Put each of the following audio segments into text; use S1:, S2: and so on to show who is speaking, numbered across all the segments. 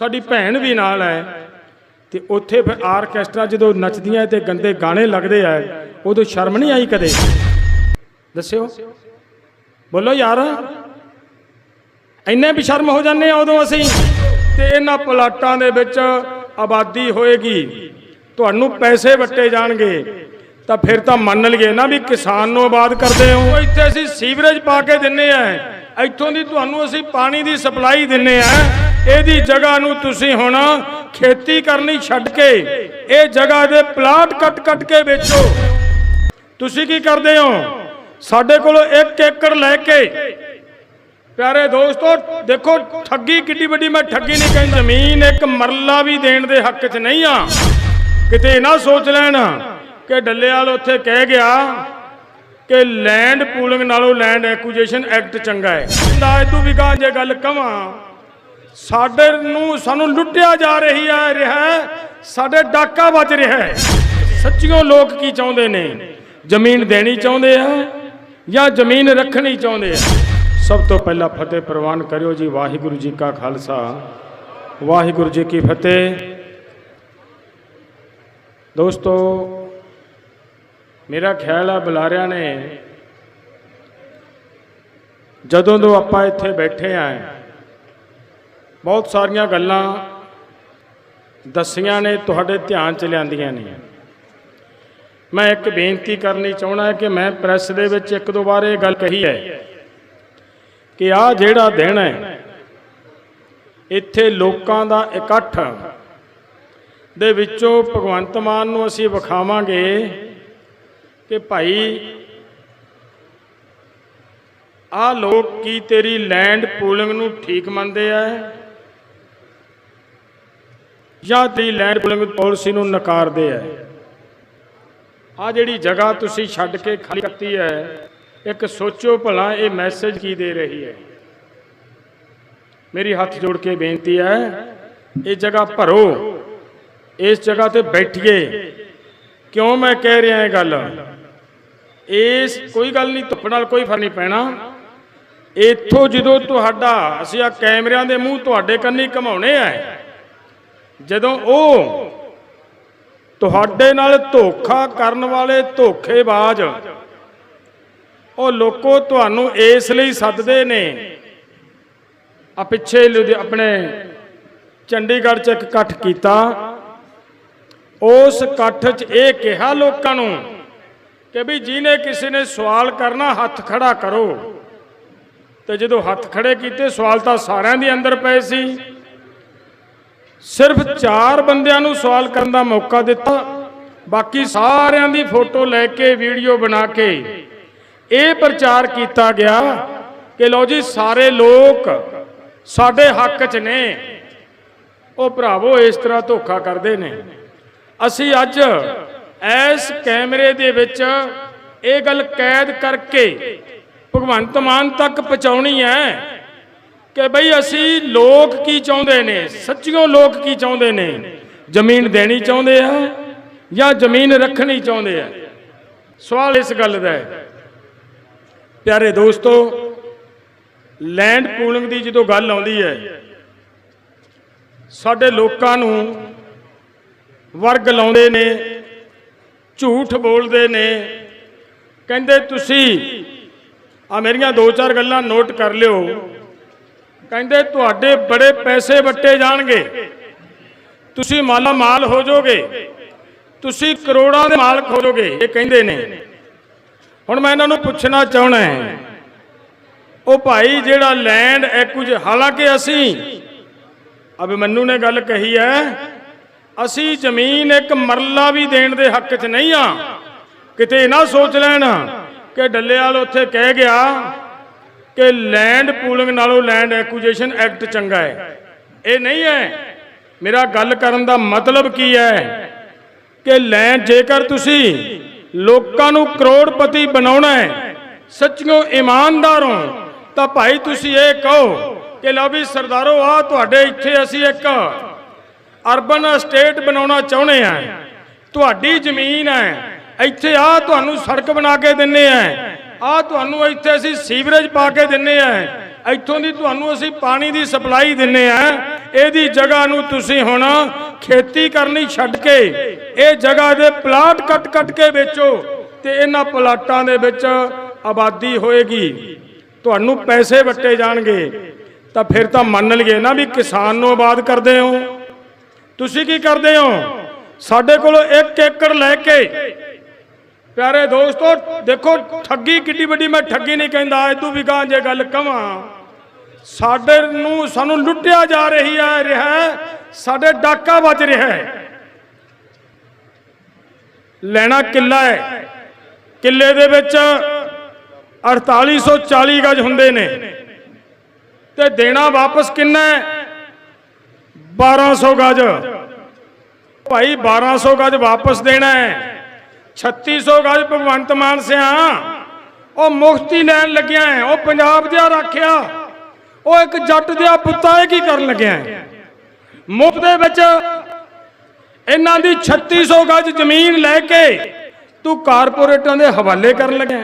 S1: ਸਾਡੀ ਭੈਣ ਵੀ ਨਾਲ ਹੈ। ਤੇ ਉੱਥੇ ਫਿਰ ਆਰਕੈਸਟਰਾ ਜਦੋਂ ਨੱਚਦੀਆਂ ਤੇ ਗੰਦੇ ਗਾਣੇ ਲੱਗਦੇ ਆ, ਉਦੋਂ ਸ਼ਰਮ ਨਹੀਂ ਆਈ ਕਦੇ? ਦੱਸਿਓ। ਬੋਲੋ ਯਾਰ। ਇੰਨੇ ਵੀ ਸ਼ਰਮ ਹੋ ਜਾਂਦੇ ਆ ਉਦੋਂ ਅਸੀਂ? ਤੇ ਇਹਨਾਂ ਪਲਾਟਾਂ ਦੇ ਵਿੱਚ ਆਬਾਦੀ ਹੋਏਗੀ, ਤੁਹਾਨੂੰ ਪੈਸੇ ਵੱਟੇ ਜਾਣਗੇ, ਤਾਂ ਫਿਰ ਤਾਂ ਮੰਨ ਲਈਏ ਨਾ ਵੀ ਕਿਸਾਨ ਨੂੰ ਆਬਾਦ ਕਰਦੇ ਹੋ। ਇੱਥੇ ਅਸੀਂ ਸੀਵਰੇਜ ਪਾ ਕੇ ਦਿੰਨੇ ਆ। ਇੱਥੋਂ ਦੀ ਤੁਹਾਨੂੰ ਅਸੀਂ ਪਾਣੀ ਦੀ ਸਪਲਾਈ ਦਿੰਨੇ ਆ। ਇਹਦੀ ਜਗ੍ਹਾ ਨੂੰ ਤੁਸੀਂ ਹੁਣ ਖੇਤੀ ਕਰਨੀ ਛੱਡ ਕੇ ਇਹ ਜਗ੍ਹਾ ਦੇ ਪਲਾਟ ਕੱਟ-ਕੱਟ ਕੇ ਵੇਚੋ। ਤੁਸੀਂ ਕੀ ਕਰਦੇ ਹੋ? ਸਾਡੇ ਕੋਲੋਂ 1 ਏਕੜ ਲੈ ਕੇ ਪਿਆਰੇ ਦੋਸਤੋ, ਦੇਖੋ ਠੱਗੀ ਕਿੱਡੀ ਵੱਡੀ, ਮੈਂ ਠੱਗੀ ਨਹੀਂ ਕਹਿੰਦਾ। ਜ਼ਮੀਨ ਇੱਕ ਮਰਲਾ ਵੀ ਦੇਣ ਦੇ ਹੱਕ 'ਚ ਨਹੀਂ ਆ। ਕਿਤੇ ਨਾ ਸੋਚ ਲੈਣ ਕਿ ਡੱਲੇਵਾਲ ਉੱਥੇ ਕਹਿ ਗਿਆ ਕਿ ਲੈਂਡ ਪੂਲਿੰਗ ਨਾਲੋਂ ਲੈਂਡ ਐਕੁਜੀਸ਼ਨ ਐਕਟ ਚੰਗਾ ਹੈ। ਨਾ ਇਦੋਂ ਵੀ ਜੇ ਗੱਲ ਕਵਾਂ, ਸਾਡੇ ਨੂੰ, ਸਾਨੂੰ ਲੁੱਟਿਆ ਜਾ ਰਹੀ ਹੈ, ਰਿਹਾ ਸਾਡੇ ਡਾਕਾ ਵੱਜ ਰਿਹਾ ਹੈ। ਸੱਚੀਓ ਲੋਕ ਕੀ ਚਾਹੁੰਦੇ ਨੇ? ਜ਼ਮੀਨ ਦੇਣੀ ਚਾਹੁੰਦੇ ਆ ਜਾਂ ਜ਼ਮੀਨ ਰੱਖਣੀ ਚਾਹੁੰਦੇ ਆ? ਸਭ ਤੋਂ ਪਹਿਲਾਂ ਫਤਿਹ ਪ੍ਰਵਾਨ ਕਰਿਓ ਜੀ, ਵਾਹਿਗੁਰੂ ਜੀ ਕਾ ਖਾਲਸਾ। ਵਾਹਿਗੁਰੂ ਜੀ ਕੀ ਫਤਿਹ। ਦੋਸਤੋ ਮੇਰਾ ਖਿਆਲ ਆ ਬੁਲਾਰਿਆਂ ਨੇ ਜਦੋਂ ਤੋਂ ਆਪਾਂ ਇੱਥੇ ਬੈਠੇ ਆਂ, ਬਹੁਤ ਸਾਰੀਆਂ ਗੱਲਾਂ ਦੱਸੀਆਂ ਨੇ, ਤੁਹਾਡੇ ਧਿਆਨ ਚ ਲਿਆਂਦੀਆਂ ਨੇ। ਮੈਂ ਇੱਕ ਬੇਨਤੀ ਕਰਨੀ ਚਾਹਣਾ ਹੈ ਕਿ ਮੈਂ ਪ੍ਰੈਸ ਦੇ ਵਿੱਚ ਇੱਕ ਦੋ ਵਾਰ ਇਹ ਗੱਲ ਕਹੀ ਹੈ ਕਿ ਆ ਜਿਹੜਾ ਦਿਨ ਹੈ, ਇੱਥੇ ਲੋਕਾਂ ਦਾ ਇਕੱਠ ਦੇ ਵਿੱਚੋਂ ਭਗਵੰਤ ਮਾਨ ਨੂੰ ਅਸੀਂ ਵਿਖਾਵਾਂਗੇ। ਕਿ ਭਾਈ ਆ ਲੋਕ ਕੀ ਤੇਰੀ ਲੈਂਡ ਪੂਲਿੰਗ ਨੂੰ ਠੀਕ ਮੰਨਦੇ ਆ? ਜਾਂ ਤੇਰੀ ਲੈਂਡ ਪੂਲਿੰਗ ਪਾਲਿਸੀ ਨੂੰ ਨਕਾਰਦੇ ਆ? ਆ ਜਿਹੜੀ ਜਗ੍ਹਾ ਤੁਸੀਂ ਛੱਡ ਕੇ ਖਾਲੀ ਕਰਤੀ ਹੈ, ਇੱਕ ਸੋਚੋ ਭਲਾ ਇਹ ਮੈਸੇਜ ਕੀ ਦੇ ਰਹੀ ਹੈ? ਮੇਰੀ ਹੱਥ ਜੋੜ ਕੇ ਬੇਨਤੀ ਹੈ, ਇਹ ਜਗ੍ਹਾ ਭਰੋ, ਇਸ ਜਗ੍ਹਾ ਤੇ ਬੈਠੀਏ। ਕਿਉਂ ਮੈਂ ਕਹਿ ਰਿਹਾ ਇਹ ਗੱਲ? ਇਸ ਕੋਈ ਗੱਲ ਨਹੀਂ, ਧੁੱਪ ਨਾਲ ਕੋਈ ਫ਼ਰਕ ਨਹੀਂ ਪੈਣਾ। ਇੱਥੋਂ ਜਦੋਂ ਤੁਹਾਡਾ, ਅਸੀਂ ਆ ਕੈਮਰਿਆਂ ਦੇ ਮੂੰਹ ਤੁਹਾਡੇ ਕੰਨੀ ਘਮਾਉਣੇ ਆ। ਜਦੋਂ ਉਹ ਤੁਹਾਡੇ ਨਾਲ ਧੋਖਾ ਕਰਨ ਵਾਲੇ ਧੋਖੇਬਾਜ਼, ਉਹ ਲੋਕੋ ਤੁਹਾਨੂੰ ਇਸ ਲਈ ਸੱਦਦੇ ਨੇ। ਆ ਪਿੱਛੇ ਆਪਣੇ ਚੰਡੀਗੜ੍ਹ 'ਚ ਇੱਕ ਇਕੱਠ ਕੀਤਾ। ਉਸ ਇਕੱਠ 'ਚ ਇਹ ਕਿਹਾ ਲੋਕਾਂ ਨੂੰ ਕਿ ਵੀ ਜਿਹਨੇ ਕਿਸੇ ਨੇ ਸਵਾਲ ਕਰਨਾ, ਹੱਥ ਖੜਾ ਕਰੋ। ਤੇ ਜਦੋਂ ਹੱਥ ਖੜੇ ਕੀਤੇ, ਸਵਾਲ ਤਾਂ ਸਾਰਿਆਂ ਦੇ ਅੰਦਰ ਪਏ ਸੀ। ਸਿਰਫ 4 ਬੰਦਿਆਂ ਨੂੰ ਸਵਾਲ ਕਰਨ ਦਾ ਮੌਕਾ ਦਿੱਤਾ। ਬਾਕੀ ਸਾਰਿਆਂ ਦੀ ਫੋਟੋ ਲੈ ਕੇ, ਵੀਡੀਓ ਬਣਾ ਕੇ ਇਹ ਪ੍ਰਚਾਰ ਕੀਤਾ ਗਿਆ ਕਿ ਲਓ ਜੀ, ਸਾਰੇ ਲੋਕ ਸਾਡੇ ਹੱਕ 'ਚ ਨੇ। ਉਹ ਭਰਾਵੋ, ਇਸ ਤਰ੍ਹਾਂ ਧੋਖਾ ਕਰਦੇ ਨੇ। ਅਸੀਂ ਅੱਜ ਇਸ ਕੈਮਰੇ ਦੇ ਵਿੱਚ ਇਹ ਗੱਲ ਕੈਦ ਕਰਕੇ ਭਗਵੰਤ ਮਾਨ ਤੱਕ ਪਹੁੰਚਾਉਣੀ ਹੈ ਕਿ ਬਈ ਅਸੀਂ ਲੋਕ ਕੀ ਚਾਹੁੰਦੇ ਨੇ? ਸੱਚੀਓ ਲੋਕ ਕੀ ਚਾਹੁੰਦੇ ਨੇ? ਜ਼ਮੀਨ ਦੇਣੀ ਚਾਹੁੰਦੇ ਆ ਜਾਂ ਜ਼ਮੀਨ ਰੱਖਣੀ ਚਾਹੁੰਦੇ ਆ? ਸਵਾਲ ਇਸ ਗੱਲ ਦਾ ਹੈ। ਪਿਆਰੇ ਦੋਸਤੋ ਲੈਂਡ ਪੂਲਿੰਗ ਦੀ ਜਦੋਂ ਗੱਲ ਆਉਂਦੀ ਹੈ, ਸਾਡੇ ਲੋਕਾਂ ਨੂੰ ਵਰਗ ਲਾਉਂਦੇ ਨੇ ਝੂਠ ਬੋਲਦੇ ਨੇ। ਕਹਿੰਦੇ ਤੁਸੀਂ ਆ ਮੇਰੀਆਂ ਦੋ ਚਾਰ ਗੱਲਾਂ ਨੋਟ ਕਰ ਲਿਓ। ਕਹਿੰਦੇ ਤੁਹਾਡੇ ਬੜੇ ਪੈਸੇ ਵੱਟੇ ਜਾਣਗੇ। ਤੁਸੀਂ ਮਾਲਾ ਮਾਲ ਹੋ ਜਾਓਗੇ। ਤੁਸੀਂ ਕਰੋੜਾਂ ਦੇ ਮਾਲਕ ਹੋ ਜਾਓਗੇ, ਇਹ ਕਹਿੰਦੇ ਨੇ। ਹੁਣ ਮੈਂ ਇਹਨਾਂ ਨੂੰ ਪੁੱਛਣਾ ਚਾਹਣਾ ਹੈ। ਉਹ ਭਾਈ ਜਿਹੜਾ ਲੈਂਡ ਐਕੁਜ ਹਾਲਾਂਕਿ ਅਸੀਂ ਅਭਿਮਨੂ ਨੇ ਗੱਲ ਕਹੀ ਹੈ ਅਸੀਂ ਜ਼ਮੀਨ ਇੱਕ ਮਰਲਾ ਵੀ ਦੇਣ ਦੇ ਹੱਕ 'ਚ ਨਹੀਂ ਆ। ਕਿਤੇ ਨਾ ਸੋਚ ਲੈਣ ਕਿ ਡੱਲੇਵਾਲ ਉੱਥੇ ਕਹਿ ਗਿਆ ਕਿ ਲੈਂਡ ਪੂਲਿੰਗ ਨਾਲੋਂ ਲੈਂਡ ਐਕੁਜੀਸ਼ਨ ਐਕਟ ਚੰਗਾ ਹੈ। ਇਹ ਨਹੀਂ ਹੈ। ਮੇਰਾ ਗੱਲ ਕਰਨ ਦਾ ਮਤਲਬ ਕੀ ਹੈ ਕਿ ਲੈਂਡ ਜੇਕਰ ਤੁਸੀਂ ਲੋਕਾਂ ਨੂੰ ਕਰੋੜਪਤੀ ਬਣਾਉਣਾ ਹੈ, ਸੱਚੀਓ ਇਮਾਨਦਾਰ ਹੋ, ਤਾਂ ਭਾਈ ਤੁਸੀਂ ਇਹ ਕਹੋ ਕਿ ਲਓ ਵੀ ਸਰਦਾਰੋ ਆ ਤੁਹਾਡੇ ਇੱਥੇ ਅਸੀਂ ਇੱਕ ਅਰਬਨ ਸਟੇਟ ਬਣਾਉਣਾ ਚਾਹੁੰਦੇ ਆ। ਤੁਹਾਡੀ ਜ਼ਮੀਨ ਹੈ ਇੱਥੇ ਆ ਤੁਹਾਨੂੰ ਸੜਕ ਬਣਾ ਕੇ ਦਿੰਨੇ ਆ। ਆ ਤੁਹਾਨੂੰ ਇੱਥੇ ਅਸੀਂ ਸੀਵਰੇਜ ਪਾ ਕੇ ਦਿੰਨੇ ਆ। ਇੱਥੋਂ ਦੀ ਤੁਹਾਨੂੰ ਅਸੀਂ ਪਾਣੀ ਦੀ ਸਪਲਾਈ ਦਿੰਨੇ ਆ। ਇਹਦੀ ਜਗ੍ਹਾ ਨੂੰ ਤੁਸੀਂ ਹੁਣ ਖੇਤੀ ਕਰਨੀ ਛੱਡ ਕੇ ਇਹ ਜਗ੍ਹਾ ਦੇ ਪਲਾਟ ਕੱਟ-ਕੱਟ ਕੇ ਵੇਚੋ ਤੇ ਇਹਨਾਂ ਪਲਾਟਾਂ ਦੇ ਵਿੱਚ ਆਬਾਦੀ ਹੋਏਗੀ। ਤੁਹਾਨੂੰ ਪੈਸੇ ਵੱਟੇ ਜਾਣਗੇ। ਤਾਂ ਫਿਰ ਤਾਂ ਮੰਨ ਲਈਏ ਨਾ ਵੀ ਕਿਸਾਨ ਨੂੰ ਆਬਾਦ ਕਰਦੇ ਹੋ। ਤੁਸੀਂ ਕੀ ਕਰਦੇ ਹੋ? ਸਾਡੇ ਕੋਲ 1 ਏਕੜ ਲੈ ਕੇ। ਪਿਆਰੇ ਦੋਸਤੋ, ਦੇਖੋ, ਠੱਗੀ ਕਿੱਡੀ ਵੱਡੀ ਮੈਂ ਠੱਗੀ ਨਹੀਂ ਕਹਿੰਦਾ ਇਦੋਂ ਵੀ ਗਾਂ ਜੇ ਗੱਲ ਕਵਾਂ। ਸਾਡੇ ਨੂੰ, ਸਾਨੂੰ ਲੁੱਟਿਆ ਜਾ ਰਹੀ ਹੈ, ਰਿਹਾ ਸਾਡੇ ਡਾਕਾ ਵੱਜ ਰਿਹਾ ਹੈ। ਲੈਣਾ ਕਿੱਲਾ ਹੈ। ਕਿੱਲੇ ਦੇ ਵਿੱਚ 4840 ਗਜ ਹੁੰਦੇ ਨੇ। ਤੇ ਦੇਣਾ ਵਾਪਸ ਕਿੰਨਾ ਹੈ? 1200 ਗਜ। ਭਾਈ 1200 ਗਜ ਵਾਪਸ ਦੇਣਾ ਹੈ। 3600 ਗਜ ਭਗਵੰਤ ਮਾਨ ਸਿਆ। ਉਹ ਮੁਕਤੀ ਲੈਣ ਲੱਗਿਆ ਹੈ। ਉਹ ਪੰਜਾਬ ਦਾ ਰੱਖਿਆ। ਉਹ ਇੱਕ ਜੱਟ ਦਾ ਪੁੱਤਾ ਇਹ ਕੀ ਕਰਨ ਲੱਗਿਆ ਹੈ? ਮੁਫਤ ਦੇ ਵਿੱਚ ਇਹਨਾਂ ਦੀ 3600 ਗਜ ਜ਼ਮੀਨ ਲੈ ਕੇ ਤੂੰ ਕਾਰਪੋਰੇਟਾਂ ਦੇ ਹਵਾਲੇ ਕਰਨ ਲੱਗਿਆ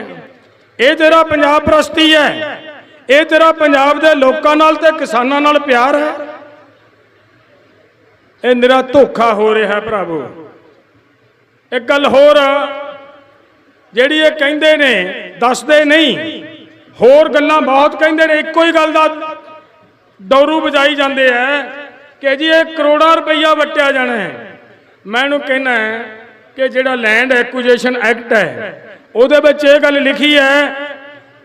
S1: ਇਹ ਤੇਰਾ ਪੰਜਾਬ ਪ੍ਰਸਤੀ ਹੈ। ਇਹ ਤੇਰਾ ਪੰਜਾਬ ਦੇ ਲੋਕਾਂ ਨਾਲ ਤੇ ਕਿਸਾਨਾਂ ਨਾਲ ਪਿਆਰ ਹੈ। ਇਹ ਨਿਰਾ ਧੋਖਾ ਹੋ ਰਿਹਾ ਹੈ ਭਰਾਵੋ ਇੱਕ ਗੱਲ ਹੋਰ ਜਿਹੜੀ ਇਹ ਕਹਿੰਦੇ ਨੇ, ਦੱਸਦੇ ਨਹੀਂ। ਹੋਰ ਗੱਲਾਂ ਬਹੁਤ ਕਹਿੰਦੇ ਨੇ, ਇੱਕੋ ਹੀ ਗੱਲ ਦਾ ਦੌਰੂ ਵਜਾਈ ਜਾਂਦੇ ਐ ਕਿ ਜੀ ਇਹ ਕਰੋੜਾਂ ਰੁਪਈਆ ਵਟਿਆ ਜਾਣਾ ਹੈ। ਮੈਂ ਇਹਨੂੰ ਕਹਿਣਾ ਹੈ ਕਿ ਜਿਹੜਾ ਲੈਂਡ ਐਕੁਜੀਸ਼ਨ ਐਕਟ ਹੈ, ਉਹਦੇ ਵਿੱਚ ਇਹ ਗੱਲ ਲਿਖੀ ਹੈ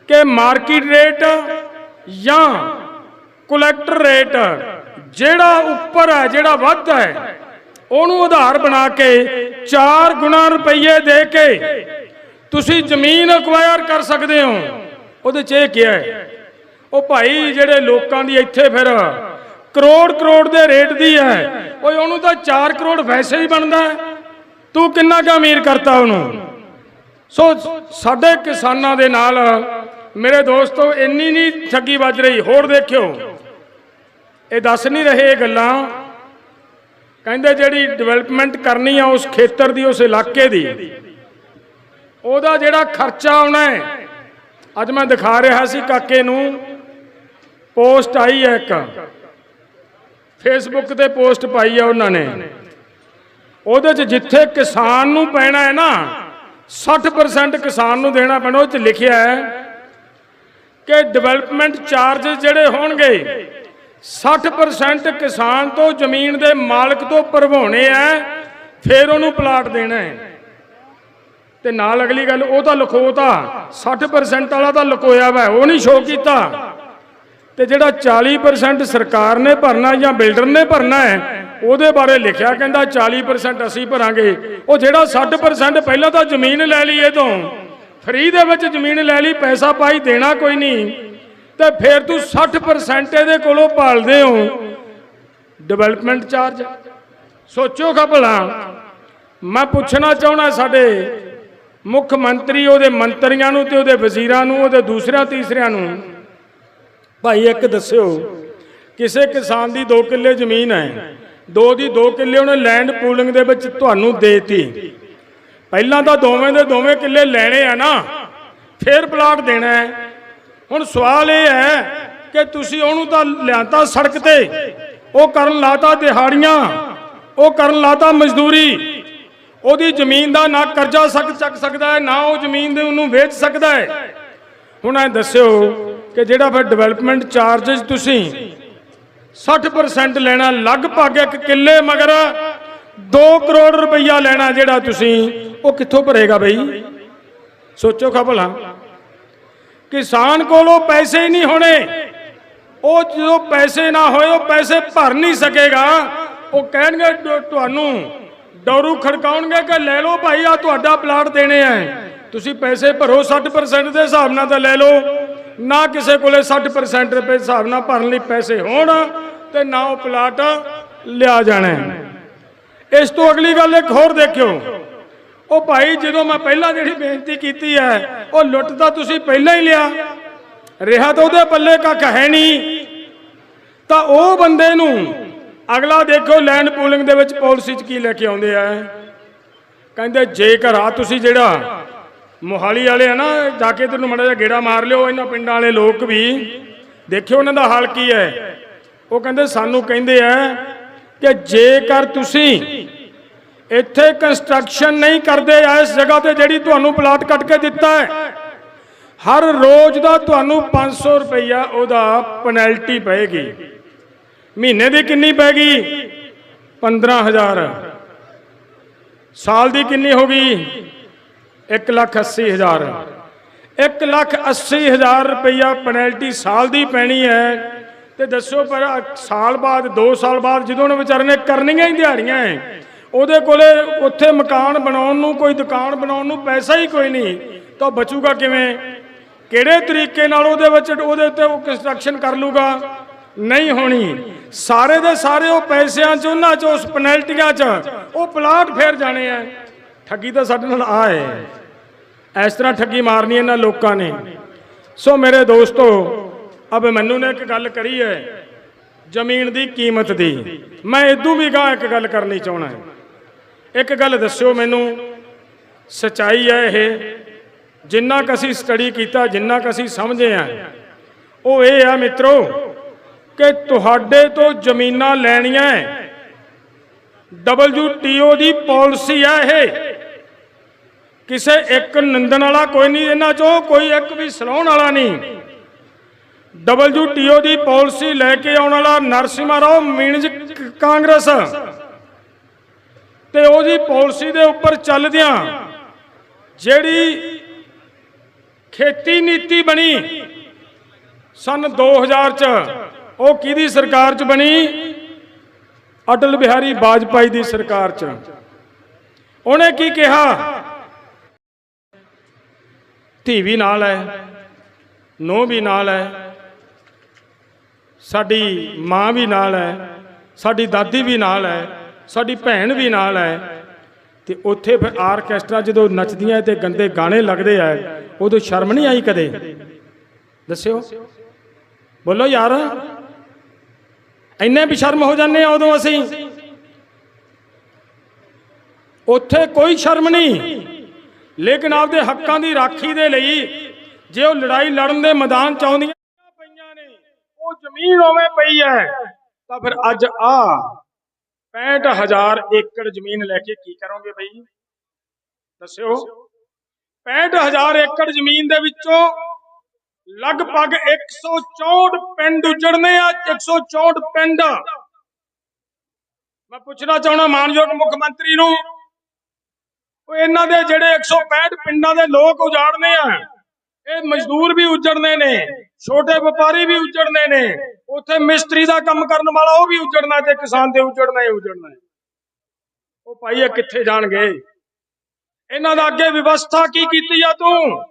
S1: ਕਿ ਮਾਰਕੀਟ ਰੇਟ ਜਾਂ ਕਲੈਕਟਰ ਰੇਟ ਜਿਹੜਾ ਉੱਪਰ ਹੈ, ਜਿਹੜਾ ਵੱਧ ਹੈ, ਉਹਨੂੰ ਆਧਾਰ ਬਣਾ ਕੇ 4 ਗੁਣਾ ਰੁਪਏ ਦੇ ਕੇ ਤੁਸੀਂ ਜ਼ਮੀਨ ਅਕਵਾਇਰ ਕਰ ਸਕਦੇ ਹੋ। ਉਹਦੇ 'ਚ ਇਹ ਕਿਹਾ ਹੈ, ਉਹ ਭਾਈ ਜਿਹੜੇ ਲੋਕਾਂ ਦੀ ਇੱਥੇ ਫਿਰ ਕਰੋੜ ਕਰੋੜ ਦੇ ਰੇਟ ਦੀ ਹੈ, ਓਏ ਉਹਨੂੰ ਤਾਂ 4 ਕਰੋੜ ਵੈਸੇ ਹੀ ਬਣਦਾ ਤੂੰ ਕਿੰਨਾ ਕੁ ਅਮੀਰ ਕਰਤਾ ਉਹਨੂੰ? ਸੋ ਸਾਡੇ ਕਿਸਾਨਾਂ ਦੇ ਨਾਲ ਮੇਰੇ ਦੋਸਤੋ, ਇੰਨੀ ਨਹੀਂ ਠੱਗੀ ਵੱਜ ਰਹੀ, ਹੋਰ ਦੇਖਿਓ। ਇਹ ਦੱਸ ਨਹੀਂ ਰਹੇ ਇਹ ਗੱਲਾਂ। ਕਹਿੰਦੇ ਜਿਹੜੀ ਡਿਵੈਲਪਮੈਂਟ ਕਰਨੀ ਆ ਉਸ ਖੇਤਰ ਦੀ, ਉਸ ਇਲਾਕੇ ਦੀ। ਉਹਦਾ ਜਿਹੜਾ ਖਰਚਾ ਆਉਣਾ ਹੈ, ਅੱਜ ਮੈਂ ਦਿਖਾ ਰਿਹਾ ਸੀ ਕਾਕੇ ਨੂੰ। ਪੋਸਟ ਆਈ ਹੈ ਇੱਕ। ਫੇਸਬੁੱਕ ਤੇ ਪੋਸਟ ਪਾਈ ਹੈ ਉਹਨਾਂ ਨੇ। ਉਹਦੇ 'ਚ ਜਿੱਥੇ ਕਿਸਾਨ ਨੂੰ ਪੈਣਾ ਹੈ ਨਾ 60% ਕਿਸਾਨ ਨੂੰ ਦੇਣਾ ਪੈਣਾ, ਉਹ 'ਚ ਲਿਖਿਆ ਹੈ ਕਿ ਡਿਵੈਲਪਮੈਂਟ ਚਾਰजेस ਜਿਹੜੇ ਹੋਣਗੇ 60% ਕਿਸਾਨ ਤੋਂ ਜ਼ਮੀਨ ਦੇ ਮਾਲਕ ਤੋਂ ਭਰਵਾਉਣੇ ਆ, ਫਿਰ ਉਹਨੂੰ ਪਲਾਟ ਦੇਣਾ ਹੈ। ਤੇ ਨਾਲ ਅਗਲੀ ਗੱਲ, ਉਹ ਤਾਂ ਲੁਕੋਤਾ 60% ਵਾਲਾ ਤਾਂ ਲੁਕੋਇਆ ਵਾ, ਉਹ ਨਹੀਂ ਸ਼ੋਅ ਕੀਤਾ। ਤੇ ਜਿਹੜਾ 40% ਸਰਕਾਰ ਨੇ ਭਰਨਾ ਜਾਂ ਬਿਲਡਰ ਨੇ ਭਰਨਾ ਹੈ, ਉਹਦੇ ਬਾਰੇ ਲਿਖਿਆ ਕਹਿੰਦਾ 40% ਅਸੀਂ ਭਰਾਂਗੇ। ਉਹ ਜਿਹੜਾ 60% ਪਹਿਲਾਂ ਤਾਂ ਜ਼ਮੀਨ ਲੈ ਲਈ ਇਹ ਤੋਂ, ਫਰੀ ਦੇ ਵਿੱਚ ਜ਼ਮੀਨ ਲੈ ਲਈ, ਪੈਸਾ ਪਾਈ ਦੇਣਾ ਕੋਈ ਨਹੀਂ। ਤੇ ਫਿਰ ਤੂੰ 60% ਇਹਦੇ ਕੋਲੋਂ ਪਾਲਦੇ ਹੋ। ਡਿਵੈਲਪਮੈਂਟ ਚਾਰਜ ਸੋਚੋ ਭਲਾ ਮੈਂ ਪੁੱਛਣਾ ਚਾਹਣਾ ਸਾਡੇ ਮੁੱਖ ਮੰਤਰੀ, ਉਹਦੇ ਮੰਤਰੀਆਂ ਨੂੰ ਤੇ ਉਹਦੇ ਵਜ਼ੀਰਾਂ ਨੂੰ, ਉਹਦੇ ਦੂਸਰਿਆਂ, ਤੀਸਰਿਆਂ ਨੂੰ। ਭਾਈ, ਇੱਕ ਦੱਸਿਓ, ਕਿਸੇ ਕਿਸਾਨ ਦੀ 2 ਕਿੱਲੇ ਜ਼ਮੀਨ ਹੈ, ਦੋ ਦੀ 2 ਕਿੱਲੇ ਉਹਨੇ ਲੈਂਡ ਪੂਲਿੰਗ ਦੇ ਵਿੱਚ ਤੁਹਾਨੂੰ ਦੇਤੀ। ਪਹਿਲਾਂ ਤਾਂ ਦੋਵੇਂ ਦੇ ਦੋਵੇਂ ਕਿੱਲੇ ਲੈਣੇ ਆ ਨਾ, ਫਿਰ ਪਲਾਟ ਦੇਣਾ ਹੈ। ਹੁਣ ਸਵਾਲ ਇਹ ਹੈ ਕਿ ਤੁਸੀਂ ਉਹਨੂੰ ਤਾਂ ਲਿਆਂਤਾ ਸੜਕ ਤੇ, ਉਹ ਕਰਨ ਲਾਤਾ ਦਿਹਾੜੀਆਂ, ਉਹ ਕਰਨ ਲਾਤਾ ਮਜ਼ਦੂਰੀ, ਉਹਦੀ ਜ਼ਮੀਨ ਦਾ ਨਾ ਕਰਜ਼ਾ ਸਕ, ਚੱਕ ਸਕਦਾ ਹੈ, ਨਾ ਉਹ ਜ਼ਮੀਨ ਦੇ ਉਹਨੂੰ ਵੇਚ ਸਕਦਾ ਹੈ। ਹੁਣ ਇਹ ਦੱਸਿਓ ਕਿ ਜਿਹੜਾ ਫਿਰ ਡਿਵੈਲਪਮੈਂਟ ਚਾਰजेस ਤੁਸੀਂ 60% ਲੈਣਾ, ਲਗਭਗ ਇੱਕ ਕਿੱਲੇ ਮਗਰ 2 ਕਰੋੜ ਰੁਪਈਆ ਲੈਣਾ ਜਿਹੜਾ ਤੁਸੀਂ, ਉਹ ਕਿੱਥੋਂ ਭਰੇਗਾ ਬਈ? ਸੋਚੋ ਖਾ ਭਲਾ ਕਿਸਾਨ ਕੋਲੋਂ ਪੈਸੇ ਹੀ ਨਹੀਂ ਹੋਣੇ। ਉਹ ਜਦੋਂ ਪੈਸੇ ਨਾ ਹੋਏ, ਉਹ ਪੈਸੇ ਭਰ ਨਹੀਂ ਸਕੇਗਾ। ਉਹ ਕਹਿਣਗੇ ਤੁਹਾਨੂੰ ਡੌਰੂ ਖੜਕਾਉਣਗੇ ਕਿ ਲੈ ਲਓ ਭਾਈ ਆ ਤੁਹਾਡਾ ਪਲਾਟ ਦੇਣੇ ਆ। ਤੁਸੀਂ ਪੈਸੇ ਭਰੋ 60% ਦੇ ਹਿਸਾਬ ਨਾਲ ਤਾਂ ਲੈ ਲਓ। ਨਾ ਕਿਸੇ ਕੋਲੇ 60% ਦੇ ਹਿਸਾਬ ਨਾਲ ਭਰਨ ਲਈ ਪੈਸੇ ਹੋਣ ਤੇ ਨਾ ਉਹ ਪਲਾਟ ਲਿਆ ਜਾਣਾ। ਇਸ ਤੋਂ ਅਗਲੀ ਗੱਲ ਇੱਕ ਹੋਰ ਦੇਖਿਓ। ਉਹ ਭਾਈ, ਜਦੋਂ ਮੈਂ ਪਹਿਲਾਂ ਜਿਹੜੀ ਬੇਨਤੀ ਕੀਤੀ ਹੈ, ਉਹ ਲੁੱਟ ਤਾਂ ਤੁਸੀਂ ਪਹਿਲਾਂ ਹੀ ਲਿਆ। ਰਿਹਾ ਤਾਂ ਉਹਦੇ ਪੱਲੇ ਕੱਖ ਹੈ ਨਹੀਂ। ਤਾਂ ਉਹ ਬੰਦੇ ਨੂੰ ਅਗਲਾ ਦੇਖੋ, ਲੈਂਡ ਪੂਲਿੰਗ ਦੇ ਵਿੱਚ ਪਾਲਿਸੀ 'ਚ ਕੀ ਲੈ ਕੇ ਆਉਂਦੇ ਆ। ਕਹਿੰਦੇ, ਜੇਕਰ ਆ ਤੁਸੀਂ ਜਿਹੜਾ ਮੋਹਾਲੀ ਵਾਲੇ ਆ ਨਾ, ਜਾ ਕੇ ਤੈਨੂੰ ਮੜਾ ਜਿਹਾ ਗੇੜਾ ਮਾਰ ਲਿਓ, ਇਹਨਾਂ ਪਿੰਡਾਂ ਵਾਲੇ ਲੋਕ ਵੀ। ਦੇਖਿਓ ਉਹਨਾਂ ਦਾ ਹਾਲ ਕੀ ਹੈ। ਉਹ ਕਹਿੰਦੇ, ਸਾਨੂੰ ਕਹਿੰਦੇ ਆ ਕਿ ਜੇਕਰ ਤੁਸੀਂ ਇੱਥੇ ਕੰਸਟਰਕਸ਼ਨ ਨਹੀਂ ਕਰਦੇ ਇਸ ਜਗ੍ਹਾ ਤੇ ਜਿਹੜੀ ਤੁਹਾਨੂੰ ਪਲਾਟ ਕੱਟ ਕੇ ਦਿੱਤਾ ਹੈ। ਹਰ ਰੋਜ਼ ਦਾ ਤੁਹਾਨੂੰ 500 ਰੁਪਈਆ ਉਹਦਾ ਪੈਨਲਟੀ ਪਏਗੀ। ਮਹੀਨੇ ਦੀ ਕਿੰਨੀ ਪੈਗੀ 15000 ਸਾਲ ਦੀ ਕਿੰਨੀ ਹੋ ਗਈ? 180000 1 ਲੱਖ 80000 ਰੁਪਈਆ ਪੈਨਲਟੀ ਸਾਲ ਦੀ ਪੈਣੀ ਹੈ। ਤੇ ਦੱਸੋ ਪਰ ਸਾਲ ਬਾਅਦ 2 ਸਾਲ ਬਾਅਦ ਜਦੋਂ ਉਹਨੇ ਵਿਚਾਰੇ ਨੇ ਕਰਨੀਆਂ ਹੀ ਦਿਹਾੜੀਆਂ ਹੈ। ਉਹਦੇ ਕੋਲੇ ਉੱਥੇ ਮਕਾਨ ਬਣਾਉਣ ਨੂੰ, ਕੋਈ ਦੁਕਾਨ ਬਣਾਉਣ ਨੂੰ ਪੈਸਾ ਹੀ ਕੋਈ ਨਹੀਂ, ਤਾਂ ਉਹ ਬਚੂਗਾ ਕਿਵੇਂ? ਕਿਹੜੇ ਤਰੀਕੇ ਨਾਲ ਉਹਦੇ ਵਿੱਚ, ਉਹਦੇ ਉੱਤੇ ਉਹ ਕੰਸਟਰਕਸ਼ਨ ਕਰ ਲੂਗਾ? ਨਹੀਂ ਹੋਣੀ। ਸਾਰੇ ਦੇ ਸਾਰੇ ਉਹ ਪੈਸਿਆਂ 'ਚ, ਉਹਨਾਂ 'ਚ, ਉਸ ਪੈਨਲਟੀਆਂ 'ਚ, ਉਹ ਪਲਾਟ ਫੇਰ ਜਾਣੇ ਆ। ਠੱਗੀ ਤਾਂ ਸਾਡੇ ਨਾਲ ਆ ਹੈ ਇਸ ਤਰ੍ਹਾਂ ਠੱਗੀ ਮਾਰਨੀ ਇਹਨਾਂ ਲੋਕਾਂ ਨੇ। ਸੋ ਮੇਰੇ ਦੋਸਤੋ, ਅਬ ਮੈਨੂੰ ਨੇ ਇੱਕ ਗੱਲ ਕਰੀ ਹੈ ਜ਼ਮੀਨ ਦੀ ਕੀਮਤ ਦੀ। ਮੈਂ ਇਦੋਂ ਵੀ ਗਾਂ ਇੱਕ ਗੱਲ ਕਰਨੀ ਚਾਹਣਾ ਹੈ ਇੱਕ ਗੱਲ ਦੱਸਿਓ ਮੈਨੂੰ। ਸਚਾਈ ਹੈ ਇਹ, ਜਿੰਨਾ ਕੁ ਅਸੀਂ ਸਟੱਡੀ ਕੀਤਾ, ਜਿੰਨਾ ਕੁ ਅਸੀਂ ਸਮਝੇ ਆ ਉਹ ਇਹ ਆ ਮਿੱਤਰੋ ਕਿ ਤੁਹਾਡੇ ਤੋਂ ਜ਼ਮੀਨਾਂ ਲੈਣੀਆਂ ਹੈ। WTO ਦੀ ਪਾਲਿਸੀ ਆ ਇਹ। ਕਿਸੇ ਇੱਕ ਨਿੰਦਣ ਵਾਲਾ ਕੋਈ ਨਹੀਂ ਇਹਨਾਂ ਚੋਂ, ਕੋਈ ਇੱਕ ਵੀ ਸਲਾਉਣ ਵਾਲਾ ਨਹੀਂ। WTO ਦੀ ਪਾਲਿਸੀ ਲੈ ਕੇ ਆਉਣ ਵਾਲਾ ਨਰਸਿਮਾ ਰਾਓ, ਮੀਨਜ ਕਾਂਗਰਸ। ਤੇ ਉਹਦੀ ਪਾਲਿਸੀ ਦੇ ਉੱਪਰ ਚੱਲਦਿਆਂ ਜਿਹੜੀ ਖੇਤੀ ਨੀਤੀ ਬਣੀ ਸਨ 2000 ਚ, ਉਹ ਕਿਹਦੀ ਸਰਕਾਰ ਚ ਬਣੀ? ਅਟਲ ਬਿਹਾਰੀ ਵਾਜਪਾਈ ਦੀ ਸਰਕਾਰ ਚ। ਉਹਨੇ ਕੀ ਕਿਹਾ? ਧੀ ਵੀ ਨਾਲ ਹੈ ਨੋ ਵੀ ਨਾਲ ਹੈ, ਸਾਡੀ ਮਾਂ ਵੀ ਨਾਲ ਹੈ, ਸਾਡੀ ਦਾਦੀ ਵੀ ਨਾਲ ਹੈ। ਸਾਡੀ ਭੈਣ ਵੀ ਨਾਲ ਹੈ। ਤੇ ਉੱਥੇ ਫਿਰ ਆਰਕੈਸਟਰਾ ਜਦੋਂ ਨੱਚਦੀਆਂ ਤੇ ਗੰਦੇ ਗਾਣੇ ਲੱਗਦੇ ਆ, ਉਦੋਂ ਸ਼ਰਮ ਨਹੀਂ ਆਈ ਕਦੇ? ਦੱਸਿਓ। ਬੋਲੋ ਯਾਰ, ਇੰਨੇ ਵੀ ਸ਼ਰਮ ਹੋ ਜਾਂਦੇ ਆ ਉਦੋਂ ਅਸੀਂ? ਉੱਥੇ ਕੋਈ ਸ਼ਰਮ ਨਹੀਂ। ਲੇਕਿਨ ਆਪਦੇ ਹੱਕਾਂ ਦੀ ਰਾਖੀ ਦੇ ਲਈ ਜੇ ਉਹ ਲੜਾਈ ਲੜਨ ਦੇ ਮੈਦਾਨ ਚ ਆਉਂਦੀਆਂ ਪਈਆਂ ਨੇ, ਉਹ ਜ਼ਮੀਨ ਉਵੇਂ ਪਈ ਹੈ, ਤਾਂ ਫਿਰ ਅੱਜ ਆ 65000 ਏਕੜ ਜ਼ਮੀਨ ਲੈ ਕੇ ਕੀ ਕਰੋਗੇ ਬਈ? ਦੱਸਿਓ। 65000 ਏਕੜ ਜ਼ਮੀਨ ਦੇ ਵਿੱਚੋਂ ਲਗਭਗ 164 ਪਿੰਡ ਉਜੜਨੇ ਆ 164 ਪਿੰਡ। ਮੈਂ ਪੁੱਛਣਾ ਚਾਹਣਾ ਮਾਨਯੋਗ ਮੁੱਖ ਮੰਤਰੀ ਨੂੰ, ਉਹ ਇਹਨਾਂ ਦੇ ਜਿਹੜੇ 165 ਪਿੰਡਾਂ ਦੇ ਲੋਕ ਉਜਾੜਨੇ ਆ ਇਹ ਮਜ਼ਦੂਰ ਵੀ ਉੱਜੜਨੇ ਨੇ, ਛੋਟੇ ਵਪਾਰੀ ਵੀ ਉੱਜੜਨੇ ਨੇ, ਉੱਥੇ ਮਿਸਤਰੀ ਦਾ ਕੰਮ ਕਰਨ ਵਾਲਾ ਉਹ ਵੀ ਉਜੜਨਾ ਤੇ ਕਿਸਾਨ ਦੇ ਉਜੜਨਾ ਹੀ ਉਜੜਨਾ ਉਹ ਭਾਈ ਇਹ ਕਿੱਥੇ ਜਾਣਗੇ? ਇਹਨਾਂ ਦਾ ਅੱਗੇ ਵਿਵਸਥਾ ਕੀ ਕੀਤੀ ਆ ਤੂੰ?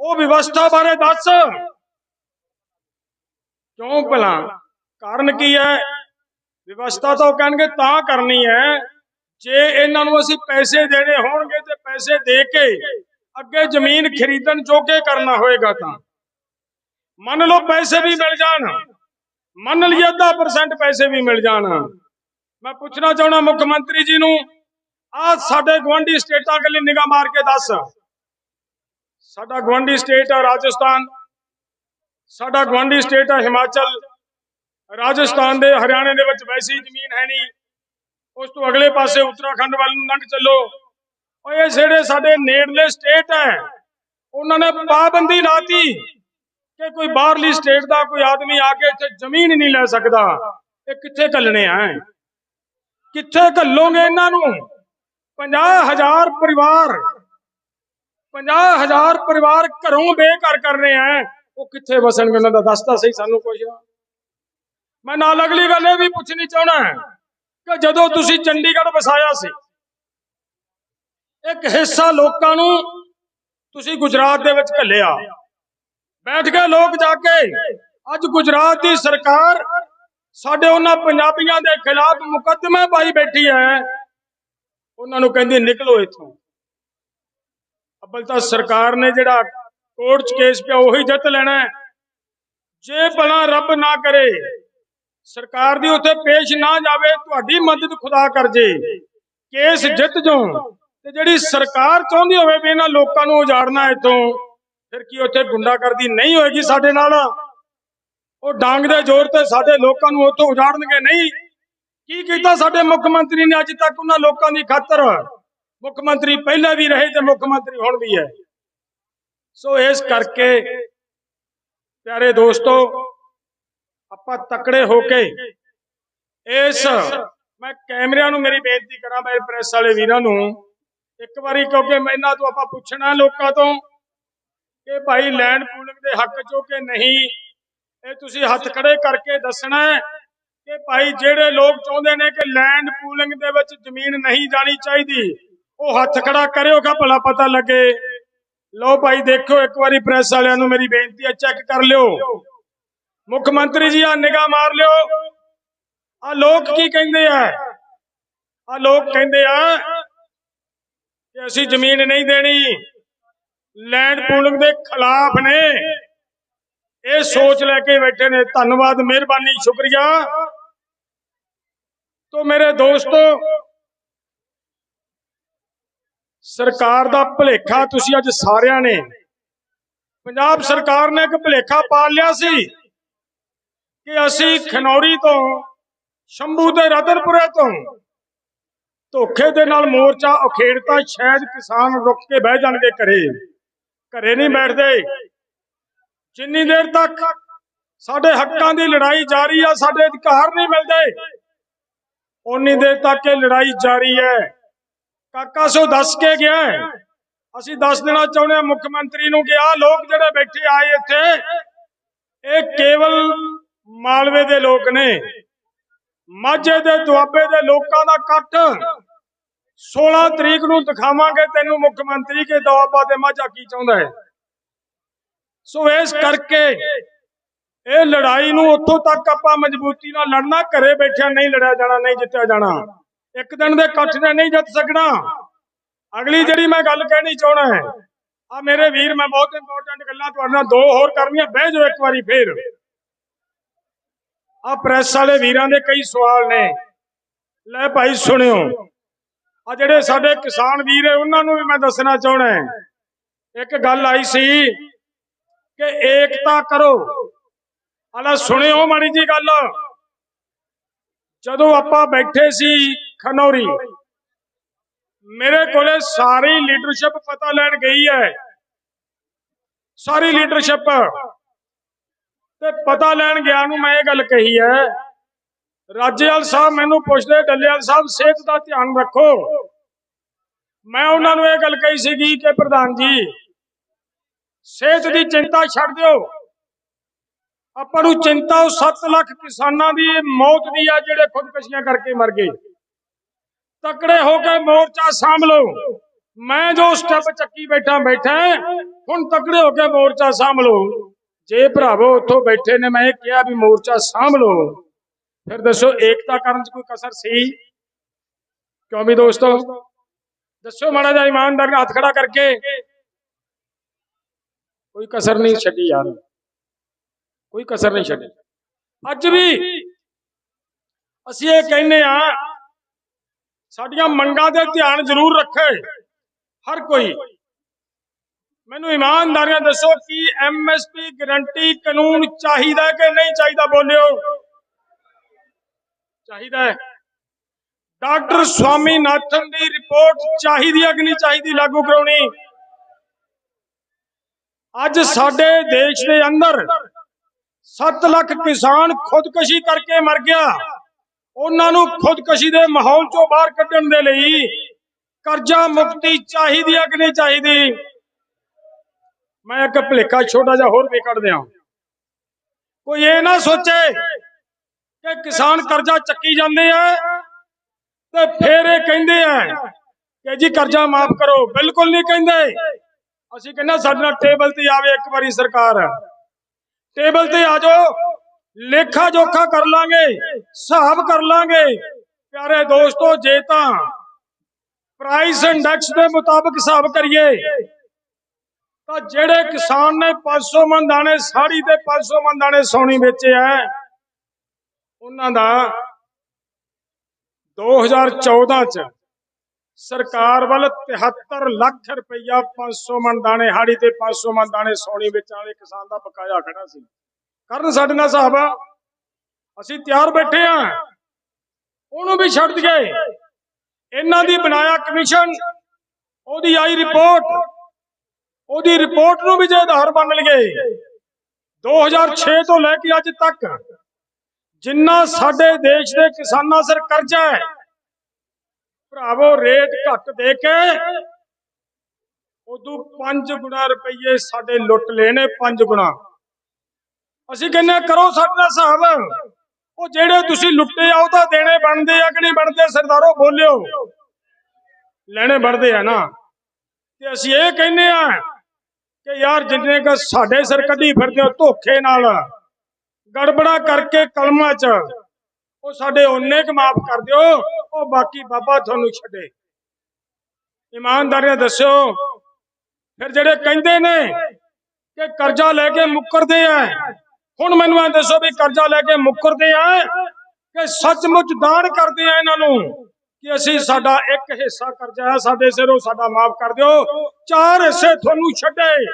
S1: ਉਹ ਵਿਵਸਥਾ ਬਾਰੇ ਦੱਸ। ਕਿਉਂ ਭਲਾ? ਕਾਰਨ ਕੀ ਹੈ? ਵਿਵਸਥਾ ਤਾਂ ਉਹ ਕਹਿਣਗੇ, ਤਾਂ ਕਰਨੀ ਹੈ। ਜੇ ਇਹਨਾਂ ਨੂੰ ਅਸੀਂ ਪੈਸੇ ਦੇਣੇ ਹੋਣਗੇ, ਤੇ ਪੈਸੇ ਦੇ ਕੇ ਅੱਗੇ ਜ਼ਮੀਨ ਖਰੀਦਣ ਜੋਗੇ ਕਰਨਾ ਹੋਏਗਾ ਤਾਂ। ਮੰਨ ਲਓ ਪੈਸੇ ਵੀ ਮਿਲ ਜਾਣ। ਮੰਨ ਲਈਏ ਅੱਧਾ ਪਰਸੈਂਟ ਪੈਸੇ ਵੀ ਮਿਲ ਜਾਣ। ਮੈਂ ਪੁੱਛਣਾ ਚਾਹਣਾ ਮੁੱਖ ਮੰਤਰੀ ਜੀ ਨੂੰ ਆ ਸਾਡੇ ਗਵਾਂਢੀ ਸਟੇਟਾਂ ਕੇ ਨਿਗਾਹ ਮਾਰ ਕੇ ਦੱਸ। ਸਾਡਾ ਗਵਾਂਢੀ ਸਟੇਟ ਹੈ ਰਾਜਸਥਾਨ, ਸਾਡਾ ਗਵਾਂਢੀ ਸਟੇਟ ਹੈ ਹਿਮਾਚਲ। ਰਾਜਸਥਾਨ ਦੇ, ਹਰਿਆਣੇ ਦੇ ਵਿੱਚ ਵੈਸੀ ਜ਼ਮੀਨ ਹੈ ਨਹੀਂ। ਉਸ ਤੋਂ ਅਗਲੇ ਪਾਸੇ ਉੱਤਰਾਖੰਡ ਵੱਲ ਨੂੰ ਲੰਘ ਚੱਲੋ। ਉਹ ਇਹ ਜਿਹੜੇ ਸਾਡੇ ਨੇੜਲੇ ਸਟੇਟ ਹੈ, ਉਹਨਾਂ ਨੇ ਪਾਬੰਦੀ ਲਾਤੀ ਕਿ ਕੋਈ ਬਾਹਰਲੀ ਸਟੇਟ ਦਾ ਕੋਈ ਆਦਮੀ ਆ ਕੇ ਇੱਥੇ ਜ਼ਮੀਨ ਨਹੀਂ ਲੈ ਸਕਦਾ। ਇਹ ਕਿੱਥੇ ਘੱਲਣੇ ਆ ਕਿੱਥੇ ਘੱਲੋਗੇ ਇਹਨਾਂ ਨੂੰ? 50000 ਪਰਿਵਾਰ 50000 ਪਰਿਵਾਰ ਘਰੋਂ ਬੇਘਰ ਕਰ ਰਹੇ ਆ ਉਹ ਕਿੱਥੇ ਵਸਣਗੇ? ਉਹਨਾਂ ਦਾ ਦੱਸਦਾ ਸਹੀ ਸਾਨੂੰ ਕੁਝ ਮੈਂ ਨਾਲ ਅਗਲੀ ਗੱਲ ਇਹ ਵੀ ਪੁੱਛਣੀ ਚਾਹਣਾ ਕਿ ਜਦੋਂ ਤੁਸੀਂ ਚੰਡੀਗੜ੍ਹ ਵਸਾਇਆ ਸੀ ਇੱਕ ਹਿੱਸਾ ਲੋਕਾਂ ਨੂੰ ਤੁਸੀਂ ਗੁਜਰਾਤ ਦੇ ਵਿੱਚ ਘੱਲਿਆ। ਬੈਠ ਗਏ ਲੋਕ ਜਾ ਕੇ, ਅੱਜ ਗੁਜਰਾਤ ਦੀ ਸਰਕਾਰ ਸਾਡੇ ਉਹਨਾਂ ਪੰਜਾਬੀਆਂ ਦੇ ਖਿਲਾਫ ਮੁਕੱਦਮੇ ਪਾਈ ਬੈਠੀ ਹੈ। ਉਹਨਾਂ ਨੂੰ ਕਹਿੰਦੀ, ਨਿਕਲੋ ਇੱਥੋਂ। ਅੱਬਲ ਤਾਂ ਸਰਕਾਰ ਨੇ ਜਿਹੜਾ ਕੋਰਟ 'ਚ ਕੇਸ ਪਿਆ, ਉਹੀ ਜਿੱਤ ਲੈਣਾ ਜੇ ਭਲਾ ਰੱਬ ਨਾ ਕਰੇ, ਸਰਕਾਰ ਦੀ ਉੱਥੇ ਪੇਸ਼ ਨਾ ਜਾਵੇ, ਤੁਹਾਡੀ ਮਦਦ ਖੁਦਾ ਕਰ ਜੇ। ਕੇਸ ਜਿੱਤ ਜਾਓ। ਤੇ ਜਿਹੜੀ ਸਰਕਾਰ ਚਾਹੁੰਦੀ ਹੋਵੇ ਵੀ ਇਹਨਾਂ ਲੋਕਾਂ ਨੂੰ ਉਜਾੜਨਾ ਇੱਥੋਂ, ਫਿਰ ਕੀ ਉੱਥੇ ਗੁੰਡਾਗਰਦੀ ਨਹੀਂ ਹੋਏਗੀ ਸਾਡੇ ਨਾਲ? ਉਹ ਡਾਂਗ ਦੇ ਜ਼ੋਰ ਤੇ ਸਾਡੇ ਲੋਕਾਂ ਨੂੰ ਉੱਥੋਂ ਉਜਾੜਨਗੇ ਨਹੀਂ। ਕੀ ਕੀਤਾ ਸਾਡੇ ਮੁੱਖ ਮੰਤਰੀ ਨੇ ਅੱਜ ਤੱਕ ਉਹਨਾਂ ਲੋਕਾਂ ਦੀ ਖਾਤਰ? ਮੁੱਖ ਮੰਤਰੀ ਪਹਿਲਾਂ ਵੀ ਰਹੇ ਤੇ ਮੁੱਖ ਮੰਤਰੀ ਹੁਣ ਵੀ ਹੈ। ਸੋ ਇਸ ਕਰਕੇ, ਪਿਆਰੇ ਦੋਸਤੋ, ਆਪਾਂ ਤਕੜੇ ਹੋ ਕੇ ਇਸ, ਮੈਂ ਕੈਮਰਿਆਂ ਨੂੰ ਮੇਰੀ ਬੇਨਤੀ ਕਰਾਂ ਮੇਰੇ ਪ੍ਰੈਸ ਵਾਲੇ ਵੀਰਾਂ ਨੂੰ ਇੱਕ ਵਾਰੀ ਕਿਉਂਕਿ ਮੈਂ ਇਹਨਾਂ ਤੋਂ ਆਪਾਂ ਪੁੱਛਣਾ ਲੋਕਾਂ ਤੋਂ ਕਿ ਭਾਈ ਲੈਂਡ ਪੂਲਿੰਗ ਦੇ ਹੱਕ ਚੋਂ ਕਿ ਨਹੀਂ, ਇਹ ਤੁਸੀਂ ਹੱਥ ਖੜੇ ਕਰਕੇ ਦੱਸਣਾ ਕਿ ਭਾਈ ਜਿਹੜੇ ਲੋਕ ਚਾਹੁੰਦੇ ਨੇ ਕਿ ਲੈਂਡ ਪੂਲਿੰਗ ਦੇ ਵਿੱਚ ਜ਼ਮੀਨ ਨਹੀਂ ਜਾਣੀ ਚਾਹੀਦੀ, ਉਹ ਹੱਥ ਖੜਾ ਕਰਿਓ ਕਿ ਭਲਾ ਪਤਾ ਲੱਗੇ। ਲਓ ਭਾਈ ਦੇਖੋ, ਇੱਕ ਵਾਰੀ ਪ੍ਰੈਸ ਵਾਲਿਆਂ ਨੂੰ ਮੇਰੀ ਬੇਨਤੀ ਹੈ, ਚੈੱਕ ਕਰ ਲਿਓ। ਮੁੱਖ ਮੰਤਰੀ ਜੀ ਆ ਨਿਗਾਹ ਮਾਰ ਲਿਓ। ਆ ਲੋਕ ਕੀ ਕਹਿੰਦੇ ਆ? ਆ ਲੋਕ ਕਹਿੰਦੇ ਆ ਕਿ ਅਸੀਂ ਜ਼ਮੀਨ ਨਹੀਂ ਦੇਣੀ। ਲੈਂਡ ਪੂਲਿੰਗ ਦੇ ਖਿਲਾਫ ਨੇ। ਇਹ ਸੋਚ ਲੈ ਕੇ ਬੈਠੇ ਨੇ। ਧੰਨਵਾਦ, ਮਿਹਰਬਾਨੀ, ਸ਼ੁਕਰੀਆ। ਤੋਂ ਮੇਰੇ ਦੋਸਤੋ, ਸਰਕਾਰ ਦਾ ਭਲੇਖਾ ਤੁਸੀਂ ਅੱਜ ਸਾਰਿਆਂ ਨੇ। ਪੰਜਾਬ ਸਰਕਾਰ ਨੇ ਇੱਕ ਭਲੇਖਾ ਪਾਲ ਲਿਆ ਸੀ ਕਿ ਅਸੀਂ ਖਨੌਰੀ ਤੋਂ, ਸ਼ੰਭੂ ਤੇ ਰਤਨਪੁਰੇ ਤੋਂ ਧੋਖੇ ਦੇ ਨਾਲ ਮੋਰਚਾ ਉਖੇੜਤਾ ਸ਼ਾਇਦ ਕਿਸਾਨ ਰੁਕ ਕੇ ਬਹਿ ਜਾਣਗੇ ਘਰੇ। ਘਰੇ ਨਹੀਂ ਬੈਠਦੇ। ਜਿੰਨੀ ਦੇਰ ਤੱਕ ਸਾਡੇ ਹੱਕਾਂ ਦੀ ਲੜਾਈ ਜਾਰੀ ਆ, ਸਾਡੇ ਅਧਿਕਾਰ ਨਹੀਂ ਮਿਲਦੇ ਉਨੀ ਦੇਰ ਤੱਕ ਇਹ ਲੜਾਈ ਜਾਰੀ ਹੈ। ਕਾਕਾ ਸੋ ਦੱਸ ਕੇ ਗਿਆ ਅਸੀਂ ਦੱਸ ਦੇਣਾ ਚਾਹੁੰਦੇ ਹਾਂ, ਮੁੱਖ ਮੰਤਰੀ ਨੂੰ ਕਿ ਆਹ ਲੋਕ ਜਿਹੜੇ ਬੈਠੇ ਆਏ ਇੱਥੇ, ਇਹ ਕੇਵਲ ਮਾਲਵੇ ਦੇ ਲੋਕ ਨੇ। ਮਾਝੇ ਦੇ ਦੁਆਬੇ ਦੇ ਲੋਕਾਂ ਦਾ ਇਕੱਠ। 16 ਤਰੀਕ ਨੂੰ ਦਿਖਾਵਾਂਗੇ ਤੈਨੂੰ ਮੁੱਖ ਮੰਤਰੀ ਕੇ ਦੁਆਬਾ ਤੇ ਮਾਝਾ ਕੀ ਚਾਹੁੰਦਾ ਹੈ। ਸੋ ਇਸ ਕਰਕੇ ਇਹ ਲੜਾਈ ਨੂੰ ਉੱਥੋਂ ਤੱਕ ਆਪਾਂ ਮਜ਼ਬੂਤੀ ਨਾਲ ਲੜਨਾ, ਘਰੇ ਬੈਠਿਆਂ ਨਹੀਂ ਲੜਿਆ ਜਾਣਾ, ਨਹੀਂ ਜਿੱਤਿਆ ਜਾਣਾ। ਇੱਕ ਦਿਨ ਦੇ ਇਕੱਠ ਨੇ ਨਹੀਂ ਜਿੱਤ ਸਕਣਾ। ਅਗਲੀ ਜਿਹੜੀ ਮੈਂ ਗੱਲ ਕਹਿਣੀ ਚਾਹਣਾ ਹੈ ਆ ਮੇਰੇ ਵੀਰ, ਮੈਂ ਬਹੁਤ ਇੰਪੋਰਟੈਂਟ ਗੱਲਾਂ ਤੁਹਾਡੇ ਨਾਲ ਦੋ ਹੋਰ ਕਰਨੀਆਂ, ਬਹਿ ਜਾਓ ਇੱਕ ਵਾਰੀ ਫੇਰ। ਆ ਪ੍ਰੈਸ ਵਾਲੇ ਵੀਰਾਂ ਦੇ ਕਈ ਸਵਾਲ ਨੇ। ਲੈ ਭਾਈ, ਸੁਣਿਓ। ਆ ਜਿਹੜੇ ਸਾਡੇ ਕਿਸਾਨ ਵੀਰ ਹੈ ਉਹਨਾਂ ਨੂੰ ਵੀ ਮੈਂ ਦੱਸਣਾ ਚਾਹਣਾ ਇੱਕ ਗੱਲ ਆਈ ਸੀ ਕਿ ਏਕਤਾ ਕਰੋ। ਆਲਾ ਸੁਣਿਓ ਮਾੜੀ ਜੀ ਗੱਲ। ਜਦੋਂ ਆਪਾਂ ਬੈਠੇ ਸੀ ਖਨੌਰੀ, ਮੇਰੇ ਕੋਲੇ ਸਾਰੀ ਲੀਡਰਸ਼ਿਪ ਪਤਾ ਲੈਣ ਗਈ ਹੈ। ਸਾਰੀ ਲੀਡਰਸ਼ਿਪ। ਤੇ ਪਤਾ ਲੈਣ ਗਿਆ ਨੂੰ ਮੈਂ ਇਹ ਗੱਲ ਕਹੀ ਹੈ। ਰਾਜੇਵਾਲ ਸਾਹਿਬ ਮੈਨੂੰ ਪੁੱਛਦੇ, ਡੱਲੇਵਾਲ ਸਾਹਿਬ, ਸਿਹਤ ਦਾ ਧਿਆਨ ਰੱਖੋ। ਮੈਂ ਉਹਨਾਂ ਨੂੰ ਇਹ ਗੱਲ ਕਹੀ ਸੀਗੀ ਕਿ ਪ੍ਰਧਾਨ ਜੀ, ਸਿਹਤ ਦੀ ਚਿੰਤਾ ਛੱਡ ਦਿਓ। ਆਪਾਂ ਨੂੰ ਚਿੰਤਾ ਉਹ 7 ਲੱਖ ਕਿਸਾਨਾਂ ਦੀ ਮੌਤ ਦੀ ਆ ਜਿਹੜੇ ਖੁਦਕਸ਼ੀਆਂ ਕਰਕੇ ਮਰ ਗਏ। ਤਕੜੇ ਹੋ ਕੇ ਮੋਰਚਾ ਸਾਂਭ ਲਓ ਮੈਂ ਜੋ ਸਟੈਪ ਚੱਕੀ ਬੈਠਾ ਬੈਠਾ, ਹੁਣ ਤਕੜੇ ਹੋ ਕੇ ਮੋਰਚਾ ਸਾਂਭ ਲਓ ਜੇ ਭਰਾਵੋ ਉੱਥੋਂ ਬੈਠੇ ਨੇ ਮੈਂ ਇਹ ਕਿਹਾ ਵੀ ਮੋਰਚਾ ਸਾਂਭ ਲਓ ਫਿਰ ਦੱਸੋ ਏਕਤਾ ਕਰਨ ਚ ਕੋਈ ਕਸਰ ਸੀ ਕਿਉਂ ਵੀ ਦੋਸਤੋ ਦੱਸੋ ਮਾੜਾ ਜਿਹਾ ਇਮਾਨਦਾਰ ਨਾਲ ਹੱਥ ਖੜਾ ਕਰਕੇ ਕੋਈ ਕਸਰ ਨਹੀਂ ਛੱਡੀ ਯਾਰ ਕੋਈ ਕਸਰ ਨਹੀਂ ਛੱਡੀ ਅੱਜ ਵੀ ਅਸੀਂ ਇਹ ਕਹਿੰਦੇ ਆ ਸਾਡੀਆਂ ਮੰਗਾਂ ਤੇ ਧਿਆਨ ਜ਼ਰੂਰ ਰੱਖੇ ਹਰ ਕੋਈ ਮੈਨੂੰ ਇਮਾਨਦਾਰੀਆਂ ਦੱਸੋ ਕਿ ਐਮਐਸਪੀ ਗਰੰਟੀ ਕਾਨੂੰਨ ਚਾਹੀਦਾ ਕਿ ਨਹੀਂ ਚਾਹੀਦਾ ਬੋਲਿਓ? ਚਾਹੀਦਾ ਹੈ। ਡਾਕਟਰ ਸਵਾਮੀਨਾਥਨ ਦੀ ਰਿਪੋਰਟ ਚਾਹੀਦੀ ਹੈ ਕਿ ਨਹੀਂ ਚਾਹੀਦੀ ਲਾਗੂ ਕਰਾਉਣੀ? ਅੱਜ ਸਾਡੇ ਦੇਸ਼ ਦੇ ਅੰਦਰ 7 ਲੱਖ ਕਿਸਾਨ ਖੁਦਕਸ਼ੀ ਕਰਕੇ ਮਰ ਗਿਆ। ਉਹਨਾਂ ਨੂੰ ਖੁਦਕਸ਼ੀ ਦੇ ਮਾਹੌਲ ਚੋਂ ਬਾਹਰ ਕੱਢਣ ਦੇ ਲਈ ਕਰਜ਼ਾ ਮੁਕਤੀ ਚਾਹੀਦੀ ਹੈ ਕਿ ਨਹੀਂ ਚਾਹੀਦੀ? ਮੈਂ ਇੱਕ ਭਲੇਖਾ ਛੋਟਾ ਜਿਹਾ ਹੋਰ ਵੀ ਕੱਢ ਦਿਆਂ। ਕੋਈ ਇਹ ਨਾ ਸੋਚੇ ਕਿ ਕਿਸਾਨ ਕਰਜ਼ਾ ਚੱਕੀ ਜਾਂਦੇ ਆ ਤੇ ਫਿਰ ਇਹ ਕਹਿੰਦੇ ਆ ਕਿ ਜੀ ਕਰਜ਼ਾ ਮਾਫ ਕਰੋ। ਬਿਲਕੁਲ ਨਹੀਂ ਕਹਿੰਦੇ। ਅਸੀਂ ਕਹਿੰਦੇ ਸਾਡੇ ਨਾਲ ਟੇਬਲ ਤੇ ਆਵੇ ਇੱਕ ਵਾਰੀ ਸਰਕਾਰ। ਟੇਬਲ ਤੇ ਆ ਜਾਓ, ਲੇਖਾ ਜੋਖਾ ਕਰ ਲਾਂਗੇ, ਹਿਸਾਬ ਕਰ ਲਾਂਗੇ। ਪਿਆਰੇ ਦੋਸਤੋ, ਜੇ ਤਾਂ ਪ੍ਰਾਈਸ ਇੰਡੈਕਸ ਦੇ ਮੁਤਾਬਕ ਹਿਸਾਬ ਕਰੀਏ ਤਾਂ ਜਿਹੜੇ ਕਿਸਾਨ ਨੇ 500 ਮਣ ਦਾਣੇ, ਸਾੜੀ ਤੇ 500 ਮਣ ਦਾਣੇ ਸੋਨੀ ਵੇਚਿਆ ਉਹਨਾਂ ਦਾ 2014 ਚ ਸਰਕਾਰ ਵੱਲ 73 ਲੱਖ ਰੁਪਈਆ 500 ਮਣ ਦਾਣੇ, ਹਾੜੀ ਤੇ 500 ਮਣ ਦਾਣੇ ਸੋਨੀ ਵੇਚਣ ਵਾਲੇ ਕਿਸਾਨ ਦਾ ਬਕਾਇਆ ਖੜਾ ਸੀ। ਕਰਨ ਸਾਡੇ ਨਾਲ ਹਿਸਾਬ ਅਸੀਂ ਤਿਆਰ ਬੈਠੇ ਆ। ਉਹਨੂੰ ਵੀ ਛੱਡ ਗਏ ਇਹਨਾਂ ਦੀ ਬਣਾਇਆ ਕਮਿਸ਼ਨ, ਉਹਦੀ ਆਈ ਰਿਪੋਰਟ। ਉਹਦੀ ਰਿਪੋਰਟ ਨੂੰ ਵੀ ਜੇ ਆਧਾਰ ਬਣ ਲਈਏ 2006 ਤੋਂ ਲੈ ਕੇ ਅੱਜ ਤੱਕ ਜਿੰਨਾ ਸਾਡੇ ਦੇਸ਼ ਦੇ ਕਿਸਾਨਾਂ ਸਿਰ ਕਰਜ਼ਾ ਹੈ ਭਰਾਵੋ ਰੇਟ ਘੱਟ ਦੇ ਕੇ ਉਦੋਂ 5 ਗੁਣਾ ਰੁਪਏ ਸਾਡੇ ਲੁੱਟ ਲਏ ਨੇ 5 ਗੁਣਾ। ਅਸੀਂ ਕਹਿੰਦੇ ਹਾਂ, ਕਰੋ ਸਾਡੇ ਨਾਲ ਹਿਸਾਬ। ਉਹ ਜਿਹੜੇ ਤੁਸੀਂ ਲੁੱਟੇ ਆ ਉਹ ਤਾਂ ਦੇਣੇ ਬਣਦੇ ਆ ਕਿ ਨਹੀਂ ਬਣਦੇ ਸਰਦਾਰੋ ਬੋਲਿਓ। ਲੈਣੇ ਬਣਦੇ ਆ ਨਾ। ਤੇ ਅਸੀਂ ਇਹ ਕਹਿੰਦੇ ਆ ਕਿ ਯਾਰ ਜਿੰਨੇ ਕ ਸਾਡੇ ਸਿਰ ਕੱਢੀ ਫਿਰਦੇ ਹੋ ਧੋਖੇ ਨਾਲ, ਗੜਬੜਾ ਕਰਕੇ ਕਲਮਾਂ 'ਚ, ਉਹ ਸਾਡੇ ਉਹਨੇ ਕ ਮਾਫ ਕਰ ਦਿਓ, ਉਹ ਬਾਕੀ ਬਾਬਾ ਤੁਹਾਨੂੰ ਛੱਡੇ। ਇਮਾਨਦਾਰੀ ਨਾਲ ਦੱਸਿਓ। ਫਿਰ ਜਿਹੜੇ ਕਹਿੰਦੇ ਨੇ ਕਿ ਕਰਜ਼ਾ ਲੈ ਕੇ ਮੁੱਕਰਦੇ ਆ, ਹੁਣ ਮੈਨੂੰ ਇਹ ਦੱਸੋ ਵੀ ਕਰਜ਼ਾ ਲੈ ਕੇ ਮੁੱਕਰਦੇ ਆ ਕਿ ਸੱਚਮੁੱਚ ਦਾਨ ਕਰਦੇ ਆ ਇਹਨਾਂ ਨੂੰ? ਕਿ ਅਸੀਂ ਸਾਡਾ ਇੱਕ ਹਿੱਸਾ ਕਰਜ਼ਾ ਹੈ, ਸਾਡੇ ਸਿਰੋਂ ਸਾਡਾ ਮਾਫ ਕਰ ਦਿਓ, ਚਾਰ ਹਿੱਸੇ ਤੁਹਾਨੂੰ ਛੱਡੇ।